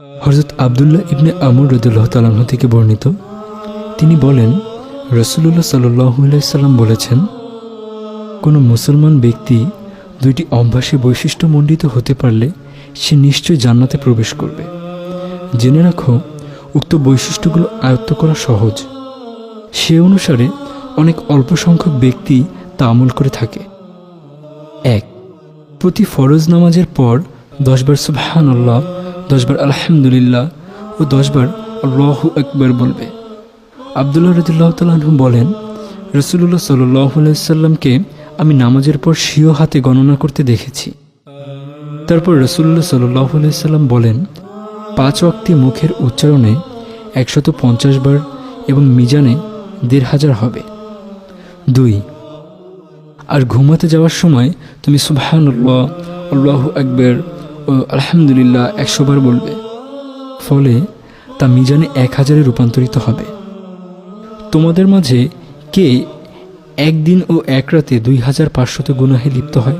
হজরত আবদুল্লাহ ইবনে আমর রদুল্লাহ তালাহ থেকে বর্ণিত, তিনি বলেন রসুল্লাহ সাল্লাম বলেছেন, কোনো মুসলমান ব্যক্তি দুইটি অভ্যাসে বৈশিষ্ট্যমণ্ডিত হতে পারলে সে নিশ্চয়ই জান্নাতে প্রবেশ করবে। জেনে রাখো, উক্ত বৈশিষ্ট্যগুলো আয়ত্ত করা সহজ। সে অনুসারে অনেক অল্প সংখ্যক ব্যক্তি তা আমল করে থাকে। এক, প্রতি ফরজ নামাজের পর দশবার সুবহান আল্লাহ দশবার আলহামদুলিল্লাহ ও দশবার আল্লাহ আকবর বলবে। আবদুল্লাহ রদুল্লাহ তালু বলেন রসুল্লাহ সাল্লাইসাল্লামকে আমি নামাজের পর স্বীয় হাতে গণনা করতে দেখেছি। তারপর রসুল্লাহ সাল্লাহ সাল্লাম বলেন, পাঁচ অক্তি মুখের উচ্চারণে একশত বার এবং মিজানে দেড় হাজার হবে। দুই, আর ঘুমাতে যাওয়ার সময় তুমি সুবহানাল্লাহ, আল্লাহ আকবর ও আলহামদুলিল্লাহ একশো বার বলবে। ফলে তা মিজানে এক হাজারে রূপান্তরিত হবে। তোমাদের মাঝে কে একদিন ও এক রাতে দুই হাজার পাঁচশত গুনাহে লিপ্ত হয়?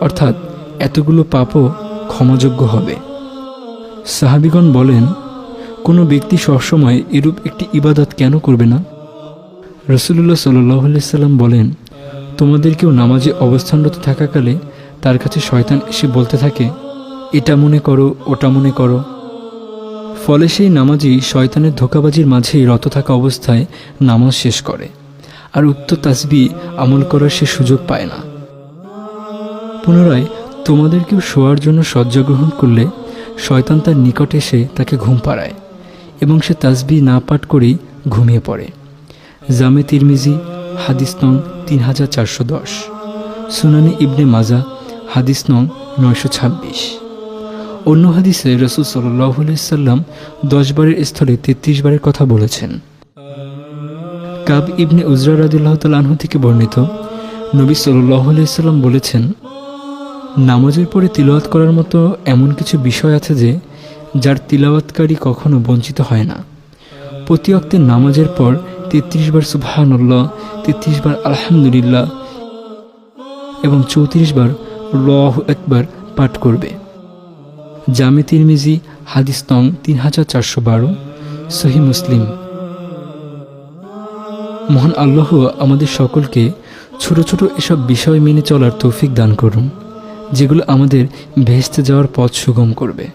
অর্থাৎ এতগুলো পাপও ক্ষমাযোগ্য হবে। সাহাবিগণ বলেন, কোনো ব্যক্তি সবসময় এরূপ একটি ইবাদত কেন করবে না? রসুল্লাহ সাল্লাহ সাল্লাম বলেন, তোমাদের কেউ নামাজে অবস্থানরত থাকাকালে তার কাছে শয়তান এসে বলতে থাকে এটা মনে করো, ওটা মনে করো। ফলে সেই নামাজি শয়তানের ধোকাবাজির মাঝেই রত থাকা অবস্থায় নামাজ শেষ করে। আর উক্ত তাসবি আমল করার সে সুযোগ পায় না। পুনরায় তোমাদের কেউ শোয়ার জন্য শয্যা গ্রহণ করলে শয়তান তার নিকট এসে তাকে ঘুম পাড়ায় এবং সে তাসবি না পাঠ করেই ঘুমিয়ে পড়ে। জামে তিরমিজি, হাদিস নং তিন হাজার চারশো দশ। সুনানি ইবনে মাজা, হাদিস নং নয়শো ছাব্বিশ। অন্য হাদিসে রসুল সাল্লাম দশ বারের স্থলে তেত্রিশ বারের কথা বলেছেন। কাব ইবনে উজরা রাদিল্লাহ তালাহ থেকে বর্ণিত, নবী সাল্লাম বলেছেন, নামাজের পরে তিলাওয়াত করার মতো এমন কিছু বিষয় আছে যে, যার তিলাওয়াতকারী কখনো বঞ্চিত হয় না। প্রতি অক্তের নামাজের পর তেত্রিশ বার সুবহানুল্লাহ, তেত্রিশ বার আলহামদুলিল্লাহ এবং চৌত্রিশ বার লহ একবার পাঠ করবে। জামে তিরমিজি, হাদিস নং তিন হাজার চারশো বারো, সহি মুসলিম। মহান আল্লাহ আমাদের সকলকে ছোট ছোট এসব বিষয় মেনে চলার তৌফিক দান করুন, যেগুলো আমাদের ভেস্তে যাওয়ার পথ সুগম করবে।